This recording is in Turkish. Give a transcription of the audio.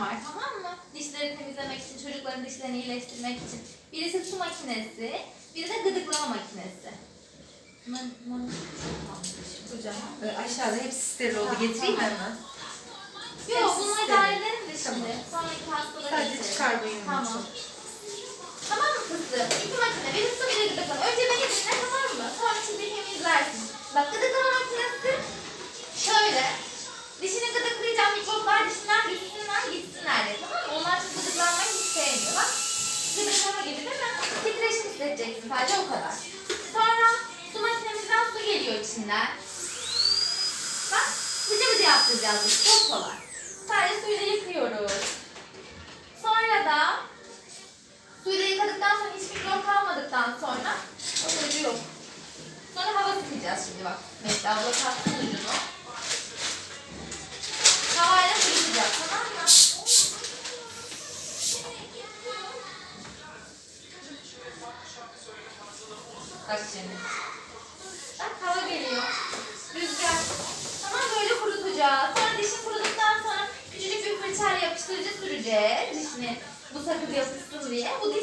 var tamam mı? Dişleri temizlemek için, çocukların dişlerini iyileştirmek için. Birisi su makinesi, biri de gıdıklama makinesi. Hocam aşağıda hepsi steril oldu. Getireyim mi hemen? Yok bunları steril. dahil edelim de şimdi. Sonraki hastalara Sadece geçelim. çıkarmayı Tamam. Tamam mı kızım? İki makine. Biri su biri gıdıklama. Önce beni dinle tamam mı? Sonra çizdiğimi izlersin. Bak gıdıklama makinesi şöyle. Dişini gıdıklayacağım mikroplar dişinden düşsünler gitsinler diye tamam mı? Onlar çünkü gıdıklanmayı hiç sevmiyor. Bak gıdıklama gibi değil mi? Hissedeceksin sadece o kadar. Sonra su makinemizden su geliyor içinden. Bak bıcı bıcı yaptıracağız biz. Çok kolay. Sadece suyla yıkıyoruz. Sonra da suyla yıkadıktan sonra hiç mikrop kalmadıktan sonra o yok. Sonra hava sıkacağız şimdi bak. Mehmet abla taktı ucunu. Havayla sıkacağız tamam mı? Bak şimdi. Bak hava geliyor. Rüzgar. Tamam böyle kurutacağız. Sonra dişin kuruduktan sonra küçücük bir fırçayla yapıştırıcı süreceğiz. Dişini bu sakız yapışsın diye. Bu diş